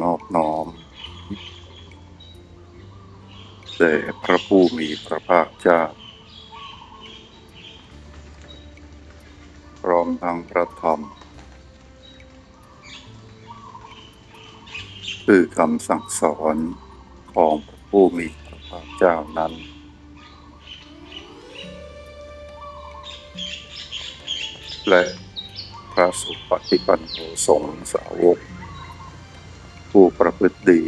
นอบน้อมแด่พระผู้มีพระภาคเจ้า พร้อมทั้งพระธรรม คือคำสั่งสอนของพระผู้มีพระภาคเจ้านั้น และพระสุปฏิปันโนสงฆ์สาวก ผู้ประพฤติดี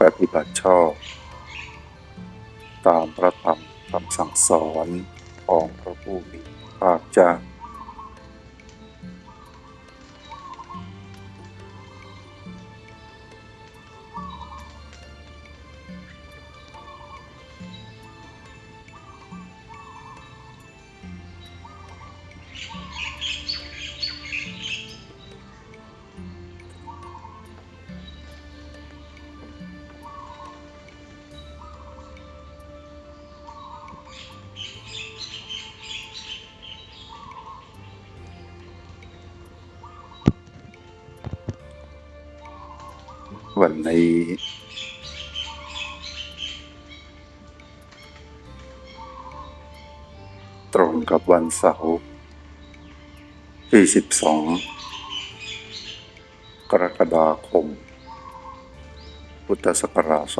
ปฏิบัติชอบ ตามพระธรรมคำสั่งสอนของพระผู้มีพระภาคเจ้า วันนี้ ตรงกับวันเสาร์ที่ 12 กรกฎาคม พุทธศักราช 2518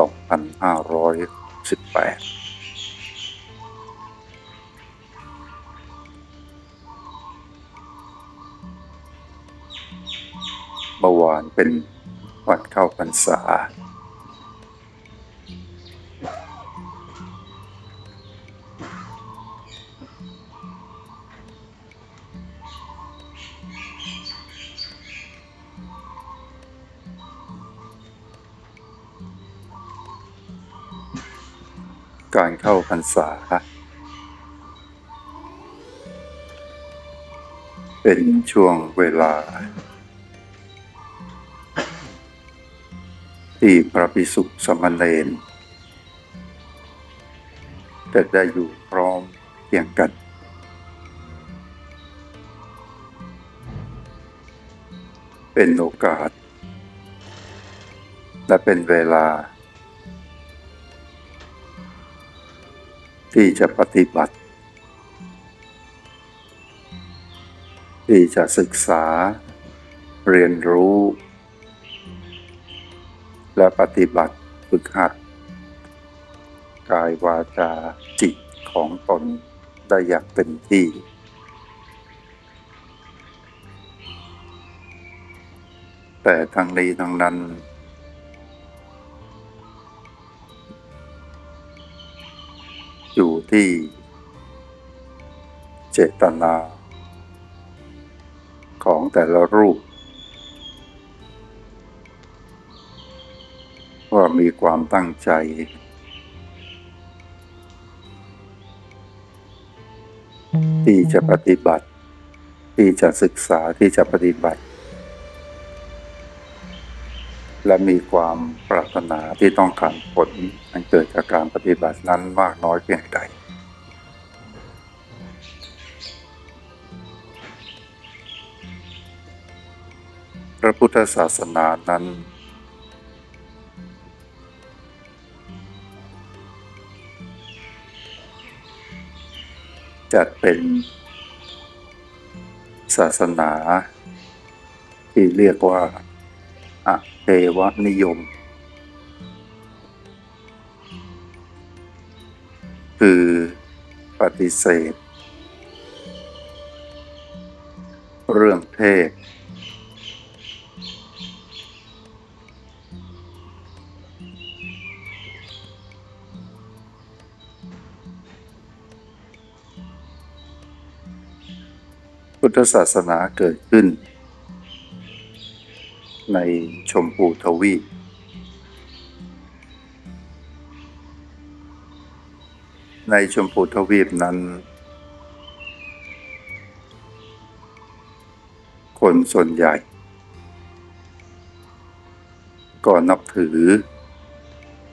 เมื่อวานเป็น วันเข้าพรรษา การเข้าพรรษา เป็นช่วงเวลา ที่พระภิกษุสามเณรจะได้อยู่พร้อมเพียงกัน เป็นโอกาส และเป็นเวลา ที่จะปฏิบัติ ที่จะศึกษาเรียนรู้ และปฏิบัติฝึกหัด กายวาจาจิตของตนได้อย่างเต็มที่ แต่ทั้งนี้ทั้งนั้น อยู่ที่เจตนาของแต่ละรูป ว่ามีความตั้งใจ ที่จะปฏิบัติ ที่จะศึกษาที่จะปฏิบัติ และมีความปรารถนาที่ต้องการผลอันเกิดจากการปฏิบัตินั้นมากน้อยเพียงใดพระพุทธศาสนานั้น จัดเป็นศาสนา ที่เรียกว่าอะเทวนิยม คือปฏิเสธ เรื่องเทพ พุทธศาสนาเกิดขึ้น ในชมพูทวีปในชมพูทวีปนั้น คนส่วนใหญ่ ก็นับถือ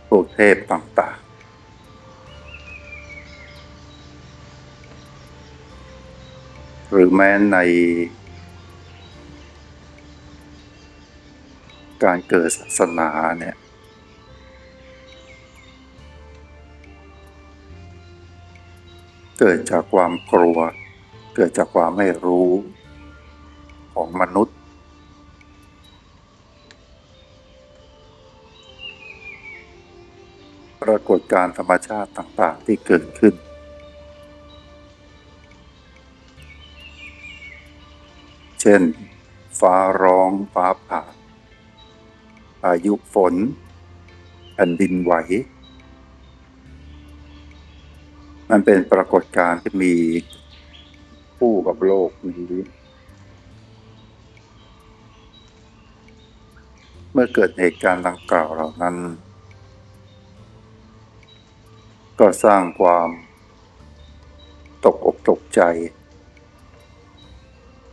พวกเทพต่างๆ หรือแม้ในการเกิดศาสนาเนี่ยเกิดจากความกลัว เกิดจากความไม่รู้ของมนุษย์ ปรากฏการธรรมชาติต่างๆที่เกิดขึ้น เช่น ฟ้าร้องฟ้าผ่าพายุฝนแผ่นดินไหว มันเป็นปรากฏการณ์ที่มีคู่กับโลกนี้ เมื่อเกิดเหตุการณ์ดังกล่าวเหล่านั้น ก็สร้างความตกอกตกใจ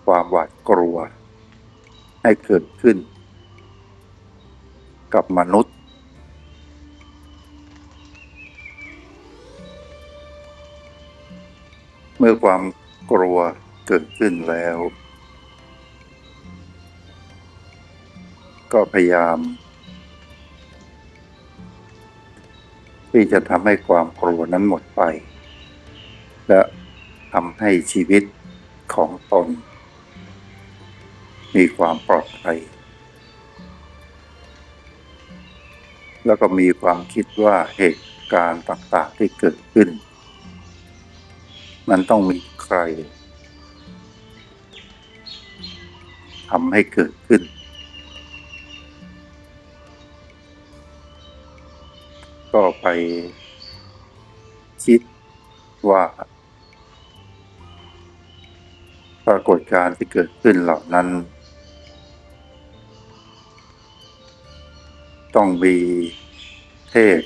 ความหวาดกลัว ให้เกิดขึ้น กับมนุษย์ เมื่อความกลัวเกิดขึ้นแล้ว ก็พยายาม ที่จะทำให้ความกลัวนั้นหมดไป และทำให้ชีวิตของตน มีความปลอดภัย แล้วก็มีความคิดว่าเหตุการณ์ต่างๆที่เกิดขึ้น มันต้องมีใครทำให้เกิดขึ้น ก็ไปคิดว่าปรากฏการณ์ที่เกิดขึ้นเหล่านั้น ต้องมีเทพ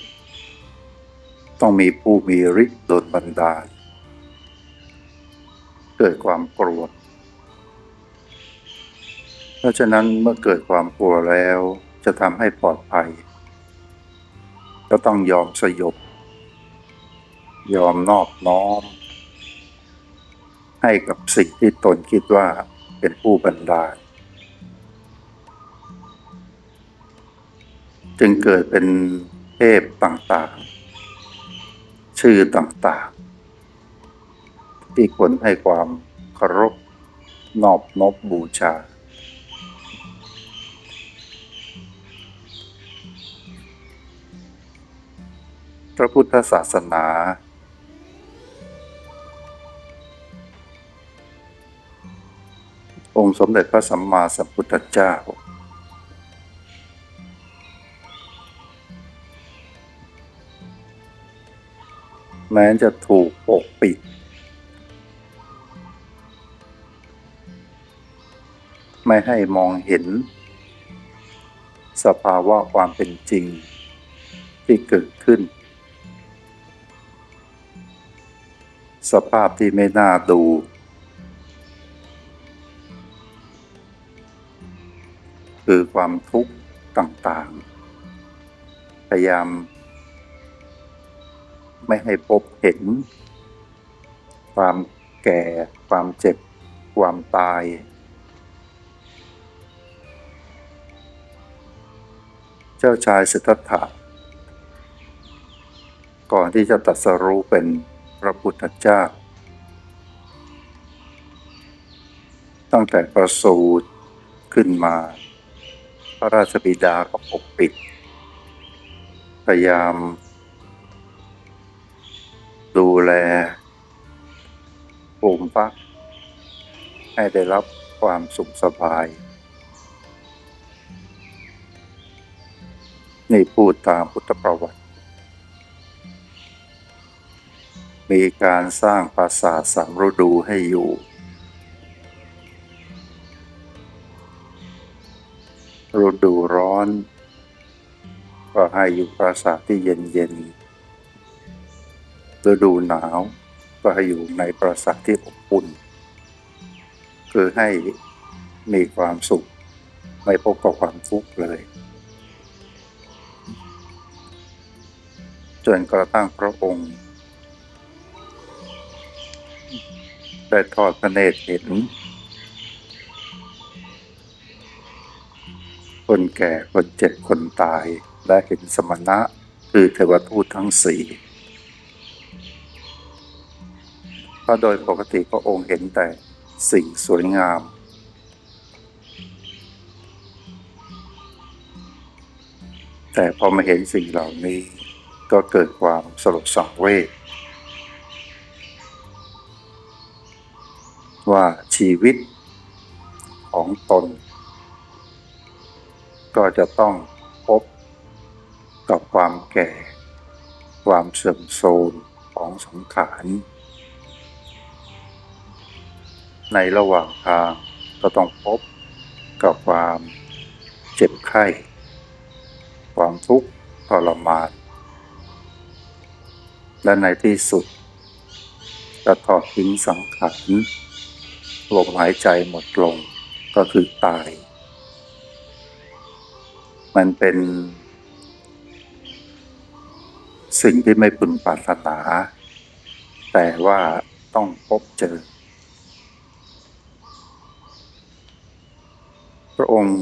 ต้องมีผู้มีฤทธิ์โดนบันดาล เกิดความกลัวเพราะฉะนั้นเมื่อเกิดความกลัวแล้วจะทำให้ปลอดภัย ก็ต้องยอมสยบ ยอมนอบน้อม ให้กับสิ่งที่ตนคิดว่าเป็นผู้บันดาล จึงเกิดเป็นเทพต่างๆ ชื่อต่างๆ ที่คนให้ความเคารพนอบนบบูชา พระพุทธศาสนา องค์สมเด็จพระสัมมาสัมพุทธเจ้า แม้จะถูกปกปิด ไม่ให้มองเห็น สภาวะความเป็นจริงที่เกิดขึ้น สภาพที่ไม่น่าดู คือความทุกข์ต่างๆ พยายาม ไม่ให้พบเห็น ความแก่ ความเจ็บ ความตาย เจ้าชายสิทธัตถะก่อนที่จะตรัสรู้เป็นพระพุทธเจ้า ตั้งแต่ประสูติขึ้นมา พระราชบิดาก็ปกปิด พยายาม ดูแลภูมิพัก ให้ได้รับความสุขสบาย นี่พูดตามพุทธประวัติ มีการสร้างปราสาทสามฤดูให้อยู่ ฤดูร้อน ก็ให้อยู่ปราสาทที่เย็นๆ ฤดูหนาวก็ให้อยู่ในปราสาทที่อบอุ่น คือให้มีความสุข ไม่พบกับความทุกข์เลย จนกระทั่งพระองค์ ได้ทอดพระเนตรเห็นคนแก่คนเจ็บคนตายและเห็นสมณะ คือเทวทูตทั้งสี่ เพราะโดยปกติพระองค์เห็นแต่สิ่งสวยงาม แต่พอมาเห็นสิ่งเหล่านี้ก็เกิดความสลดสังเวชว่าชีวิตของตน ก็จะต้องพบกับความแก่ ความเสื่อมโทรมของสังขาร ในระหว่างทางก็ต้องพบกับความเจ็บไข้ ความทุกข์ทรมาน และในที่สุดจะทอดทิ้งสังขารลมหายใจหมดลงก็คือตาย มันเป็นสิ่งที่ไม่พึงปรารถนา แต่ว่าต้องพบเจอ พระองค์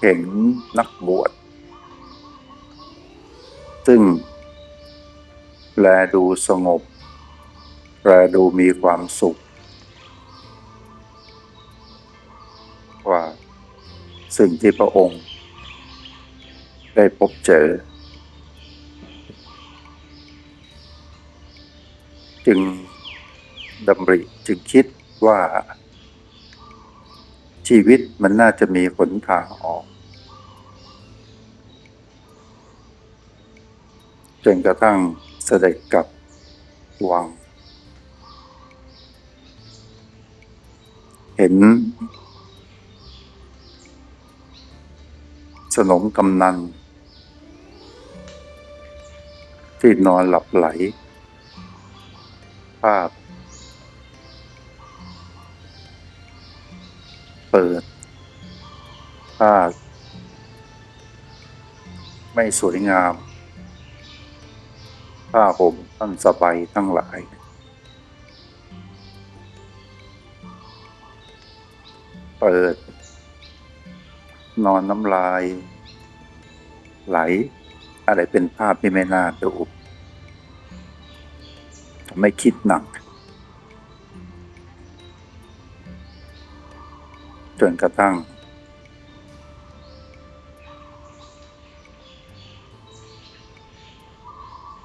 เห็นนักบวช ซึ่ง แลดูสงบ แลดูมีความสุข ว่าสิ่งที่พระองค์ ได้พบเจอ จึงดำริจึงคิดว่า ชีวิตมันน่าจะมีหนทางออกจนกระทั่งเสด็จกลับวัง เห็น สนมกำนัน ที่นอนหลับไหล ภาพ เปิดภาพไม่สวยงาม ผ้าห่มทั้งสบายทั้งหลาย เปิด นอนน้ำลาย ไหล อะไรเป็นภาพที่ไม่น่าดูทำให้คิดหนัก จนกระทั่ง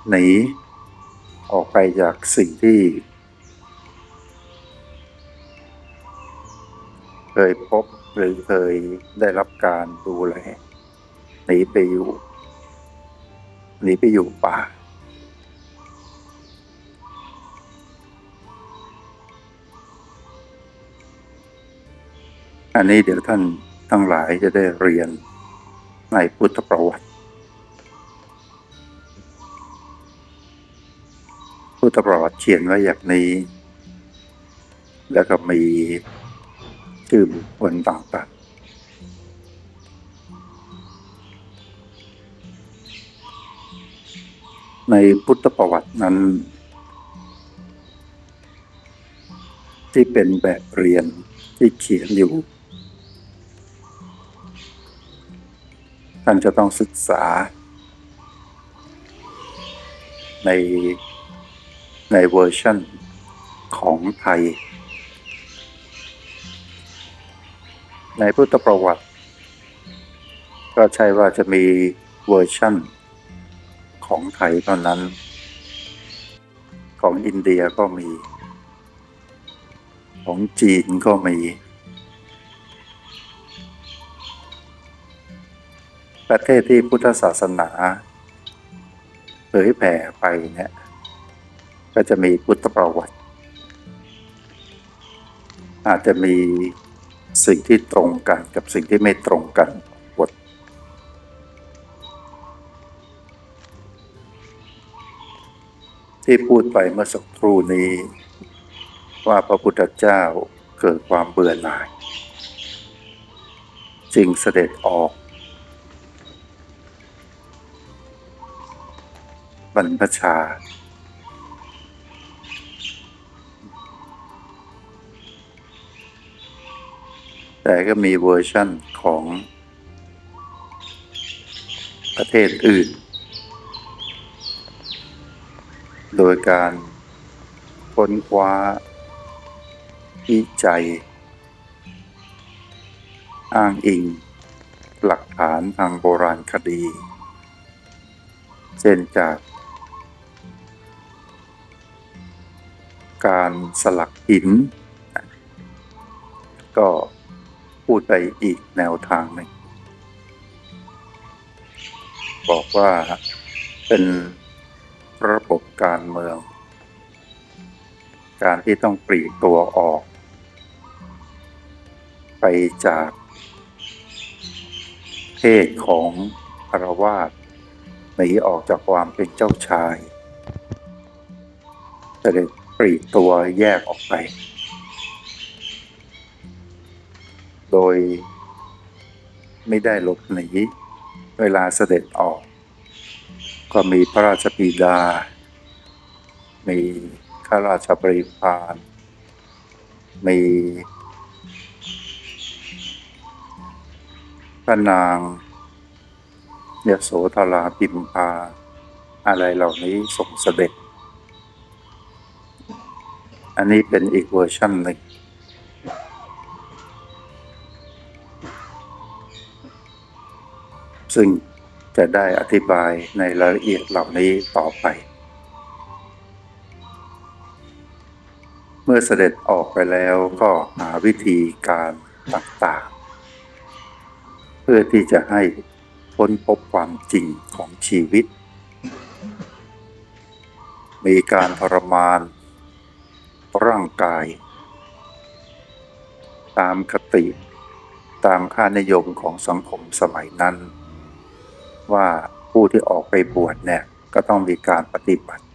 หนีออกไปจากสิ่งที่ เคยพบหรือเคยได้รับการดูแลหนีไปอยู่หนีไปอยู่ป่า อันนี้เดี๋ยวท่านทั้งหลายจะได้เรียนในพุทธประวัติ พุทธประวัติเขียนไว้อย่างนี้ แล้วก็มีชื่อบุคคลต่างๆในพุทธประวัตินั้น ที่เป็นแบบเรียนที่เขียนอยู่ ท่านจะต้องศึกษา ในในเวอร์ชันของไทย ในพุทธประวัติ ก็ใช่ว่าจะมีเวอร์ชันของไทยเท่านั้น ของอินเดียก็มี ของจีนก็มี ประเทศที่พุทธศาสนาเผยแผ่ไปเนี่ยก็จะมีพุทธประวัติ อาจจะมีสิ่งที่ตรงกันกับสิ่งที่ไม่ตรงกันบทที่พูดไปเมื่อสักครู่นี้ ว่าพระพุทธเจ้าเกิดความเบื่อหน่าย จึงเสด็จออก บรรพชา แต่ก็มีเวอร์ชั่นของประเทศอื่น โดยการค้นคว้าวิจัย อ้างอิง หลักฐานทางโบราณคดี เช่นจาก การสลักหิน ก็พูดไปอีกแนวทางหนึ่งบอกว่าเป็นระบบการเมือง การที่ต้องปลีกตัวออก ไปจากเพศของคารวาสหนีออกจากความเป็นเจ้าชายจะได้ ปลีกตัวแยกออกไป โดยไม่ได้หลบหนีเวลาเสด็จออก ก็มีพระราชบิดา มีข้าราชบริพาร มีพระนางยโสธราพิมพา อะไรเหล่านี้ส่งเสด็จ อันนี้เป็นอีกเวอร์ชันหนึ่งซึ่งจะได้อธิบายในรายละเอียดเหล่านี้ต่อไป เมื่อเสด็จออกไปแล้วก็หาวิธีการต่างๆ เพื่อที่จะให้ค้นพบความจริงของชีวิต มีการทรมาน ร่างกาย ตามคติ ตามค่านิยมของสังคมสมัยนั้น ว่าผู้ที่ออกไปบวชเนี่ยก็ต้องมีการปฏิบัติ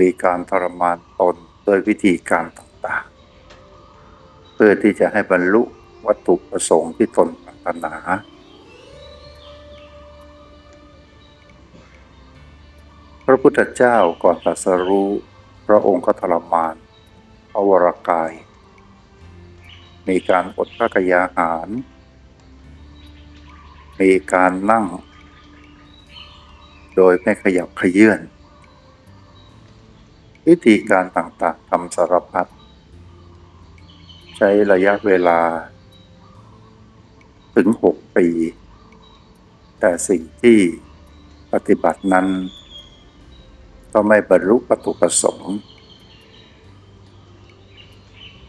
มีการทรมานตนโดยวิธีการต่างๆ เพื่อที่จะให้บรรลุวัตถุประสงค์ที่ตนปรารถนาพระพุทธเจ้าก่อนตรัสรู้ พระองค์ก็ทรมานพระวรากาย มีการอดพระกยาหาร มีการนั่ง โดยไม่ขยับขยื่นวิธีการต่างๆทำสารพัดใช้ระยะเวลา ถึงหกปี แต่สิ่งที่ปฏิบัตินั้น ก็ไม่บรรลุวัตถุประสงค์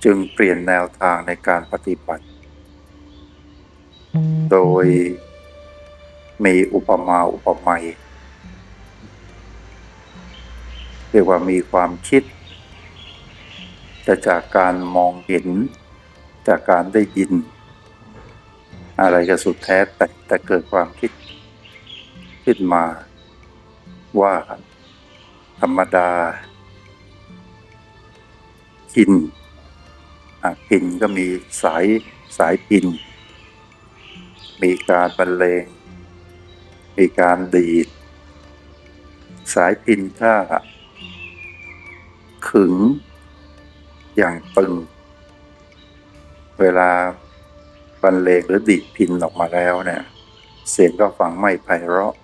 จึงเปลี่ยนแนวทางในการปฏิบัติ โดยมีอุปมาอุปไมยเรียกว่ามีความคิดจะจากการมองเห็นจากการได้ยิน อะไรก็สุดแท้แต่แต่เกิดความคิด ขึ้นมาว่า ธรรมดา พินอะพินก็มีสายสายพิน มีการบรรเลง มีการดีด สายพินถ้า ขึง อย่างตึง เวลาบรรเลงหรือดีดพินออกมาแล้วเนี่ย เสียงก็ฟังไม่ไพเราะ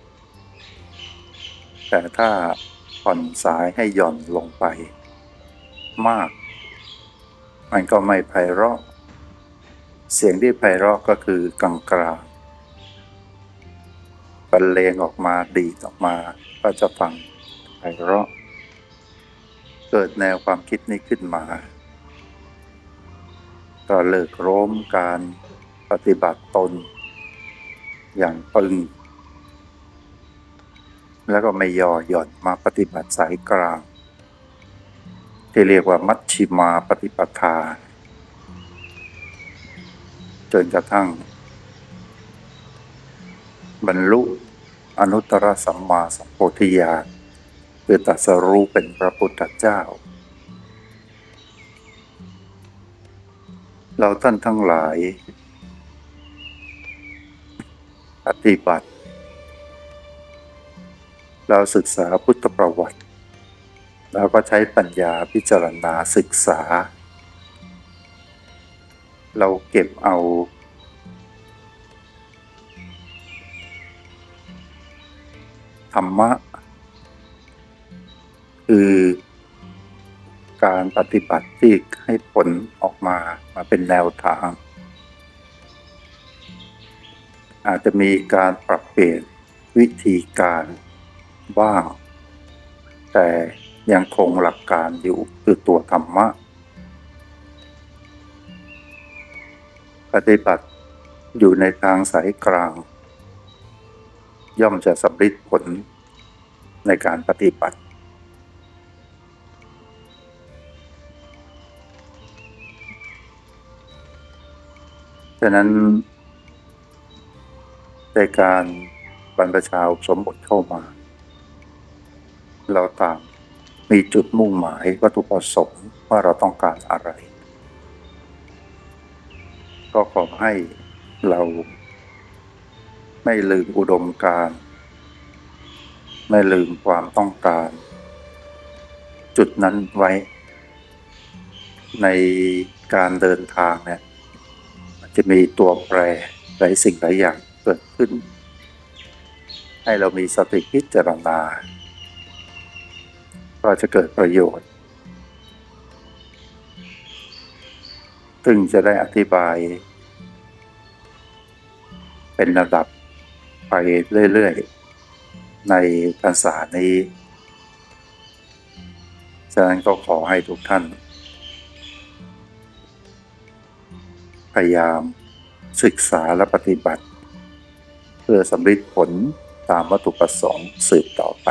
แต่ถ้า ผ่อนสายให้หย่อนลงไป มาก มันก็ไม่ไพเราะ เสียงที่ไพเราะก็คือกลางกลางบรรเลงออกมาดีออกมาก็จะฟังไพเราะ เกิดแนวความคิดนี้ขึ้นมา ก็เลิกโร้มการปฏิบัติตน อย่างปึง แล้วก็ไม่ย่อหย่อนมาปฏิบัติสายกลาง ที่เรียกว่ามัชชิมาปฏิปทา จนกระทั่ง บรรลุอนุตตรสัมมาสัมโพธิญาณคือตัสรู้เป็นพระพุทธเจ้า เราท่านทั้งหลายปฏิบัติ เราศึกษาพุทธประวัติ แล้วก็ใช้ปัญญาพิจารณาศึกษา เราเก็บเอา ธรรมะ คือการปฏิบัติที่ให้ผลออกมามาเป็นแนวทาง อาจจะมีการปรับเปลี่ยนวิธีการ บ้าง แต่ยังคงหลักการอยู่คือตัวธรรมะ ปฏิบัติอยู่ในทางสายกลาง ย่อมจะสำเร็จผลในการปฏิบัติ ฉะนั้นในการบรรพชาสมบทเข้ามา เราตางมีจุดมุ่งหมายวัตถุประสงค์ว่าเราต้องการอะไร ก็ขอให้เราไม่ลืมอุดมการ ไม่ลืมความต้องการ จุดนั้นไว้ ในการเดินทางเนี่ยจะมีตัวแปรหลายสิ่งหลายอย่างเกิดขึ้น ให้เรามีสติพิจารณา ก็จะเกิดประโยชน์ ซึ่งจะได้อธิบาย เป็นระดับไปเรื่อย ๆ ในภาษานี้ ฉะนั้นก็ขอให้ทุกท่าน พยายามศึกษาและปฏิบัติ เพื่อสำเร็จผลตามวัตถุประสงค์สืบต่อไป